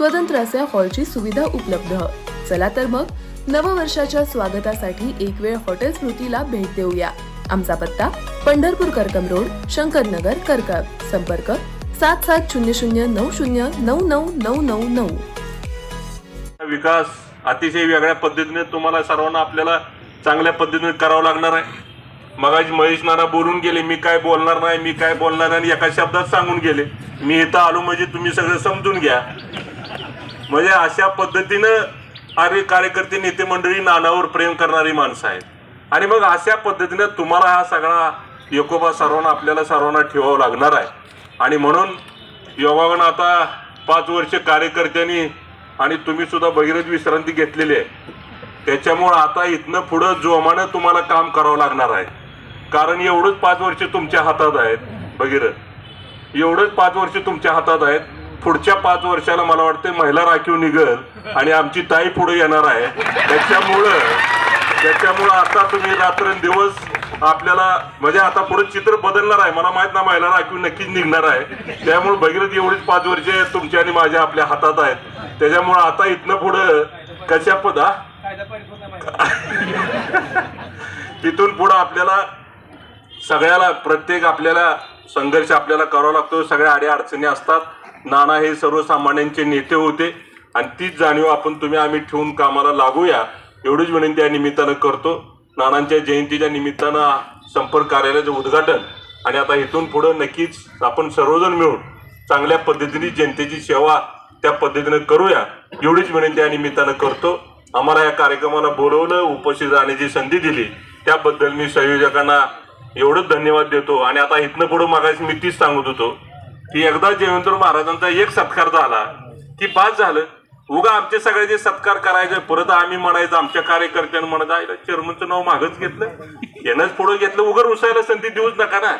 स्वतंत्र असे हॉलची सुविधा उपलब्ध. चला तर मग नववर्षाच्या स्वागतासाठी एक वेळ हॉटेल स्मृतीला भेट देऊया. आमचा पत्ता पंढरपूर करकम रोड शंकरनगर करकम संपर्क सात सात शून्य शून्य नऊ शून्य नऊ नऊ नऊ नऊ. नऊ विकास अतिशय वेगळ्या पद्धतीने तुम्हाला सर्वांना आपल्याला चांगल्या पद्धतीने करावं लागणार आहे. मगाशी महेश नाना बोलून गेले मी काय बोलणार नाही मी काय बोलणार नाही एका शब्दात सांगून गेले. मी इथं आलो म्हणजे तुम्ही सगळं समजून घ्या. म्हणजे अशा पद्धतीनं अरे कार्यकर्ते नेते मंडळी नानावर प्रेम करणारी माणसं आहेत. आणि मग अशा पद्धतीनं तुम्हाला हा सगळा एकोबा सर्वांना आपल्याला सर्वांना ठेवावं लागणार आहे. आणि म्हणून योगावन आता पाच वर्ष कार्यकर्त्यांनी आणि तुम्ही सुद्धा भगीरथ विश्रांती घेतलेली आहे. त्याच्यामुळं आता इथनं पुढं जोमानं तुम्हाला काम करावं लागणार आहे. कारण एवढंच पाच वर्ष तुमच्या हातात आहेत भगीरथ एवढंच पाच वर्ष तुमच्या हातात आहेत. पुढच्या पाच वर्षाला मला वाटते महिला राखीव निघल आणि आमची ताई पुढे येणार आहे. त्याच्यामुळं त्याच्यामुळं आता तुम्ही रात्रंदिवस आपल्याला म्हणजे आता पुढे चित्र बदलणार आहे. मला माहीत ना महिला राखीव नक्कीच निघणार आहे. त्यामुळे भगीरथ एवढीच पाच वर्षे तुमच्या आणि माझ्या आपल्या हातात आहेत. त्याच्यामुळं आता इथनं पुढं कशा पदा तिथून पुढं आपल्याला सगळ्याला प्रत्येक आपल्याला संघर्ष आपल्याला करावा लागतो. सगळ्या आड्या अडचणी असतात. नाना हे सर्वसामान्यांचे नेते होते. आणि तीच जाणीव आपण तुम्ही आम्ही ठेवून कामाला लागूया एवढीच विनंती या निमित्तानं करतो. नानांच्या जयंतीच्या निमित्तानं संपर्क कार्यालयाचं उद्घाटन. आणि आता इथून पुढं नक्कीच आपण सर्वजण मिळून चांगल्या पद्धतीने जनतेची सेवा त्या पद्धतीनं करूया एवढीच विनंती या निमित्तानं करतो. आम्हाला या कार्यक्रमाला बोलवलं उपस्थित राहण्याची संधी दिली. त्याबद्दल मी संयोजकांना एवढंच धन्यवाद देतो. आणि आता इथनं पुढं मागायचं मी तीच सांगत होतो. की एकदा जयवंतर महाराजांचा एक सत्कार झाला की पाच झालं. उगा आमचे सगळ्याचे सत्कार करायचे परत आम्ही म्हणायचं आमच्या कार्यकर्त्यांना म्हणायचं चेअरमनचं नाव मागच घेतलं. यानंच पुढं घेतलं. उगर उसायला संधी देऊच नका ना.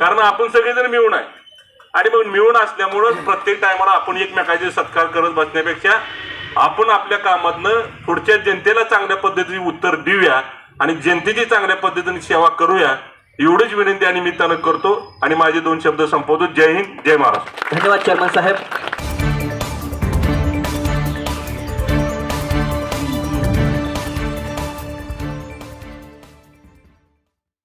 कारण आपण सगळेजण मिळून आहे. आणि मग मिळून असल्यामुळं प्रत्येक टायमाला आपण एकमेकाचे सत्कार करत बसण्यापेक्षा आपण आपल्या कामातनं पुढच्या जनतेला चांगल्या पद्धतीने उत्तर देऊया आणि जनतेची चांगल्या पद्धतीने सेवा करूया. एवढीच विनंती या निमित्तानं करतो आणि माझे दोन शब्द संपवतो. जय हिंद जय महाराष्ट्र. धन्यवाद चेअरमन साहेब.